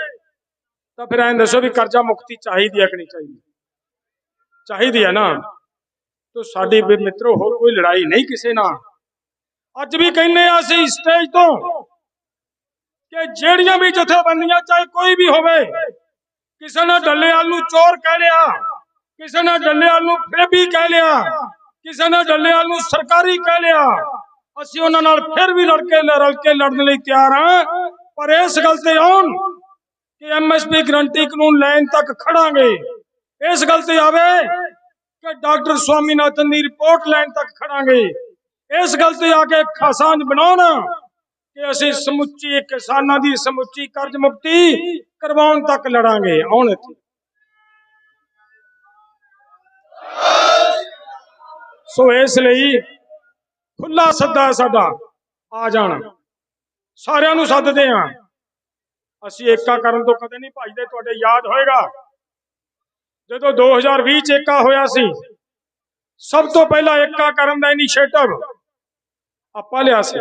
S1: ਤਾਂ ਫਿਰ ਐਂ ਦੱਸੋ ਵੀ ਕਰਜ਼ਾ ਮੁਕਤੀ ਚਾਹੀਦੀ ਹੈ ਕਿ ਨਹੀਂ ਚਾਹੀਦੀ? ਚਾਹੀਦੀ ਹੈ ਨਾ। ਤੋ ਸਾਡੀ ਵੀ ਮਿੱਤਰੋ, ਹੋਰ ਕੋਈ ਲੜਾਈ ਨਹੀਂ ਕਿਸੇ ਨਾਲ। ਅੱਜ ਵੀ ਕਹਿੰਦੇ ਆ ਅਸੀਂ ਸਟੇਜ ਤੋਂ ਕਿ ਜਿਹੜੀਆਂ ਵੀ ਜਥੇਬੰਦੀਆਂ, ਚਾਹੇ ਕੋਈ ਵੀ ਹੋਵੇ, ਕਿਸੇ ਨੇ ਡੱਲੇਵਾਲ ਨੂੰ ਚੋਰ ਕਹਿ ਲਿਆ, ਕਿਸੇ ਨੇ ਡੱਲੇਵਾਲ ਨੂੰ ਫੇਬੀ ਕਹਿ ਲਿਆ, ਕਿਸੇ ਨੇ ਡੱਲੇਵਾਲ ਨੂੰ ਸਰਕਾਰੀ ਕਹਿ ਲਿਆ ਅਸੀਂ ਉਹਨਾਂ ਨਾਲ ਫਿਰ ਵੀ ਲੜ ਕੇ ਰਲ ਕੇ ਲੜਨ ਲਈ ਤਿਆਰ ਹਾਂ। ਪਰ ਇਸ ਗੱਲ ਤੇ ਆਉਣ ਕਿ ਐਮਐਸਪੀ ਗਰੰਟੀ ਕਾਨੂੰਨ ਲੈਣ ਤੱਕ ਖੜਾਂਗੇ। ਇਸ ਗੱਲ ਤੇ ਆਵੇ ਕਿ ਡਾਕਟਰ ਸਵਾਮੀਨਾਥਨ ਦੀ ਰਿਪੋਰਟ ਲੈਣ ਤੱਕ ਖੜਾਂਗੇ। ਇਸ ਗੱਲ ਤੇ ਆ ਕੇ ਖਾਸਾਂਝ ਬਣਾਉਣ ਕਿ ਅਸੀਂ ਸਮੁੱਚੀ ਕਿਸਾਨਾਂ ਦੀ ਸਮੁੱਚੀ ਕਰਜ਼ ਮੁਕਤੀ ਕਰਵਾਉਣ ਤੱਕ ਲੜਾਂਗੇ। ਆਉਣ ਇੱਥੇ। ਸੋ ਇਸ ਲਈ ਖੁੱਲਾ ਸੱਦਾ ਹੈ ਸਾਡਾ। ਆ ਜਾਣ। ਸਾਰਿਆਂ ਨੂੰ ਸੱਦਦੇ ਆ ਅਸੀਂ ਏਕਾ ਕਰਨ ਤੋਂ ਕਦੇ ਨਹੀਂ ਭੱਜਦੇ, ਤੁਹਾਡੇ ਯਾਦ ਹੋਏਗਾ। ਜਦੋਂ 2020 ਚ ਏਕਾ ਹੋਇਆ ਸੀ, ਸਭ ਤੋਂ ਪਹਿਲਾਂ ਏਕਾ ਕਰਨ ਦਾ ਇਨੀਸ਼ੀਏਟਿਵ ਆਪਾਂ ਲਿਆ ਸੀ।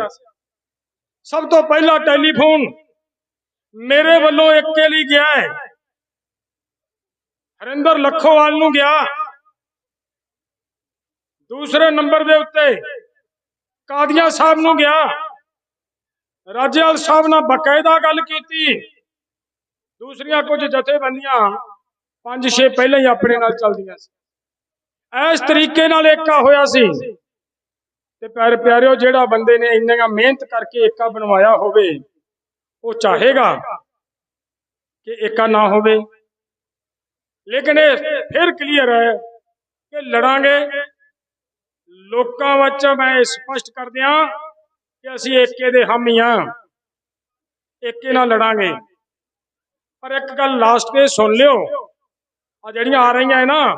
S1: ਸਭ ਤੋਂ ਪਹਿਲਾਂ ਟੈਲੀਫੋਨ ਮੇਰੇ ਵੱਲੋਂ ਏਕੇ ਲਈ ਗਿਆ ਹੈ। ਹਰਿੰਦਰ ਲੱਖੋਵਾਲ ਨੂੰ ਗਿਆ। ਦੂਸਰੇ ਨੰਬਰ ਦੇ ਉੱਤੇ ਕਾਦੀਆਂ ਸਾਹਿਬ ਨੂੰ ਗਿਆ? ਰਾਜੇਵਾਲ ਸਾਹਿਬ ਨਾਲ ਬਕਾਇਦਾ ਗੱਲ ਕੀਤੀ। ਦੂਸਰੀਆਂ ਕੁਝ ਜਥੇਬੰਦੀਆਂ ਪੰਜ ਛੇ ਪਹਿਲਾਂ ਹੀ ਆਪਣੇ ਨਾਲ ਚੱਲਦੀਆਂ ਸੀ। ਇਸ ਤਰੀਕੇ ਨਾਲ ਏਕਾ ਹੋਇਆ ਸੀ। ਤੇ ਪਿਆਰੇ ਪਿਆਰਿਓ, ਜਿਹੜਾ ਬੰਦੇ ਨੇ ਇੰਨੀਆਂ ਮਿਹਨਤ ਕਰਕੇ ਏਕਾ ਬਣਵਾਇਆ ਹੋਵੇ, ਉਹ ਚਾਹੇਗਾ ਕਿ ਏਕਾ ਨਾ ਹੋਵੇ। ਲੇਕਿਨ ਇਹ ਫਿਰ ਕਲੀਅਰ ਹੈ ਕਿ ਲੜਾਂਗੇ ਲੋਕਾਂ ਵਿੱਚ ਮੈਂ ਸਪਸ਼ਟ ਕਰ ਦਿਆਂ ਕਿ ਅਸੀਂ ਏਕੇ ਦੇ ਹਾਮੀ ਹਾਂ ਏਕੇ ਨਾਲ ਲੜਾਂਗੇ। ਪਰ ਇੱਕ ਗੱਲ ਲਾਸਟ ਤੇ ਸੁਣ ਲਿਓ। ਆ ਜਿਹੜੀਆਂ ਆ ਰਹੀਆਂ ਹੈ ਨਾ,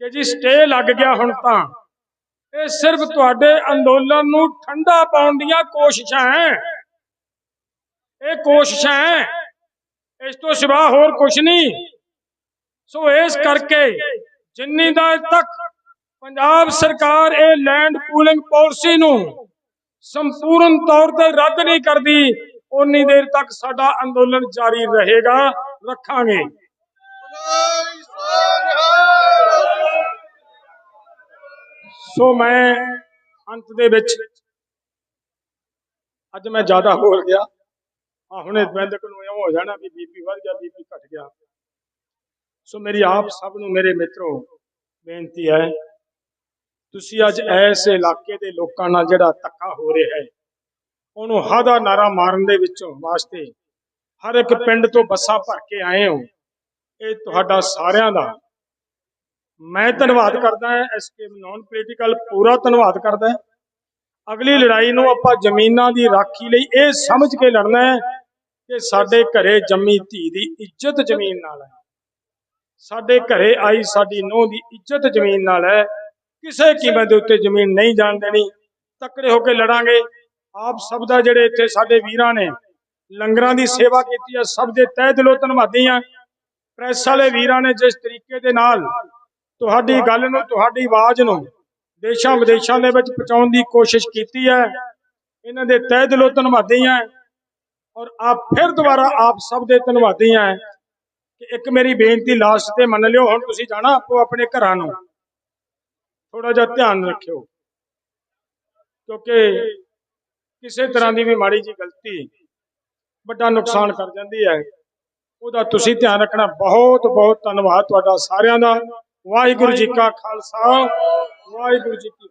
S1: ਕਿ ਜੀ ਸਟੇ ਲੱਗ ਗਿਆ ਹੁਣ ਤਾਂ। ਇਹ ਸਿਰਫ ਤੁਹਾਡੇ ਅੰਦੋਲਨ ਨੂੰ ਠੰਡਾ ਪਾਉਣ ਦੀਆਂ ਕੋਸ਼ਿਸ਼ਾਂ ਹੈ। ਇਹ ਕੋਸ਼ਿਸ਼ਾਂ ਹੈ। ਇਸ ਤੋਂ ਸਿਵਾ ਹੋਰ ਕੁਝ ਨਹੀਂ। ਸੋ ਇਸ ਕਰਕੇ ਜਿੰਨੀ ਦਾ ਤੱਕ ਪੰਜਾਬ ਸਰਕਾਰ ਇਹ ਲੈਂਡ ਪੂਲਿੰਗ ਪਾਲਿਸੀ ਨੂੰ ਸੰਪੂਰਨ ਤੌਰ ਤੇ ਰੱਦ ਨਹੀਂ ਕਰਦੀ ਉਨੀ ਦੇਰ ਤੱਕ ਸਾਡਾ ਅੰਦੋਲਨ ਜਾਰੀ ਰਹੇਗਾ, ਰੱਖਾਂਗੇ। ਸੋ ਮੈਂ ਅੰਤ ਦੇ ਵਿੱਚ ਅੱਜ ਮੈਂ ਜ਼ਿਆਦਾ ਬੋਲ ਗਿਆ। ਆ ਹੁਣੇ ਬੰਦਕ ਨੂੰ ਇਉਂ ਹੋ ਜਾਣਾ ਵੀ ਬੀਪੀ ਵੱਧ ਗਿਆ, ਬੀਪੀ ਘਟ ਗਿਆ। ਸੋ ਮੇਰੀ ਆਪ ਸਭ ਨੂੰ ਮੇਰੇ ਮਿੱਤਰੋ, ਬੇਨਤੀ ਹੈ ਤੁਸੀਂ ਅੱਜ ਐਸੇ ਇਲਾਕੇ ਦੇ ਲੋਕਾਂ ਨਾਲ ਜਿਹੜਾ ਧੱਕਾ ਹੋ ਰਿਹਾ ਹੈ, ਉਹਨੂੰ ਹਾਦਾ ਨਾਰਾ ਮਾਰਨ ਦੇ ਵਿੱਚੋਂ ਵਾਸਤੇ ਹਰ ਇੱਕ ਪਿੰਡ ਤੋਂ ਬੱਸਾਂ ਭਰ ਕੇ ਆਏ ਹੋ। ਇਹ ਤੁਹਾਡਾ ਸਾਰਿਆਂ ਦਾ। ਮੈਂ ਧੰਨਵਾਦ ਕਰਦਾ ਹਾਂ ਐਸਕੇ ਨਾਨ ਪੋਲੀਟੀਕਲ ਪੂਰਾ ਧੰਨਵਾਦ ਕਰਦਾ ਅਗਲੀ ਲੜਾਈ ਨੂੰ ਆਪਾਂ ਜ਼ਮੀਨਾਂ ਦੀ ਰਾਖੀ ਲਈ ਇਹ ਸਮਝ ਕੇ ਲੜਨਾ ਹੈ ਕਿ ਸਾਡੇ ਘਰੇ ਜੰਮੀ ਧੀ ਦੀ ਇੱਜ਼ਤ ਜ਼ਮੀਨ ਨਾਲ ਹੈ। ਸਾਡੇ ਘਰੇ ਆਈ ਸਾਡੀ ਨੂੰਹ ਦੀ ਇੱਜ਼ਤ ਜ਼ਮੀਨ ਨਾਲ ਹੈ। ਕਿਸੇ ਕੀਮਤ ਦੇ ਉੱਤੇ ਜ਼ਮੀਨ ਨਹੀਂ ਜਾਣ ਦੇਣੀ, ਤਕੜੇ ਹੋ ਕੇ ਲੜਾਂਗੇ। ਆਪ ਸਭ ਦਾ ਜਿਹੜੇ ਇੱਥੇ ਸਾਡੇ ਵੀਰਾਂ ਨੇ, ਲੰਗਰਾਂ ਦੀ ਸੇਵਾ ਕੀਤੀ ਹੈ ਸਭ ਦੇ ਤਹਿ ਦਿਲੋਂ ਧੰਨਵਾਦੀ ਹਾਂ ਪ੍ਰੈਸ ਵਾਲੇ ਵੀਰਾਂ ਨੇ ਜਿਸ ਤਰੀਕੇ ਦੇ ਨਾਲ ਤੁਹਾਡੀ ਗੱਲ ਨੂੰ, ਤੁਹਾਡੀ ਆਵਾਜ਼ ਨੂੰ ਦੇਸ਼ਾਂ ਵਿਦੇਸ਼ਾਂ ਦੇ ਵਿੱਚ ਪਹੁੰਚਾਉਣ ਦੀ ਕੋਸ਼ਿਸ਼ ਕੀਤੀ ਹੈ ਇਹਨਾਂ ਦੇ ਤਹਿ ਦਿਲੋਂ ਧੰਨਵਾਦੀ ਹਾਂ ਔਰ ਆਪ ਫਿਰ ਦੁਬਾਰਾ ਆਪ ਸਭ ਦੇ ਧੰਨਵਾਦੀ ਹਾਂ ਕਿ ਇੱਕ ਮੇਰੀ ਬੇਨਤੀ ਲਾਸਟ ਤੇ ਮੰਨ ਲਿਓ, ਹੁਣ ਤੁਸੀਂ ਜਾਣਾ ਆਪੋ ਆਪਣੇ ਘਰਾਂ ਨੂੰ। ਥੋੜਾ ਜਿਹਾ ਧਿਆਨ ਰੱਖਿਓ। ਕਿਉਂਕਿ ਕਿਸੇ ਤਰ੍ਹਾਂ ਦੀ ਵੀ ਮਾੜੀ ਜੀ ਗਲਤੀ ਵੱਡਾ ਨੁਕਸਾਨ ਕਰ ਜਾਂਦੀ ਹੈ। ਉਹਦਾ ਤੁਸੀਂ ਧਿਆਨ ਰੱਖਣਾ। ਬਹੁਤ ਬਹੁਤ ਧੰਨਵਾਦ ਤੁਹਾਡਾ ਸਾਰਿਆਂ ਦਾ। ਵਾਹਿਗੁਰੂ ਜੀ ਕਾ ਖਾਲਸਾ। ਵਾਹਿਗੁਰੂ ਜੀ ਕੀ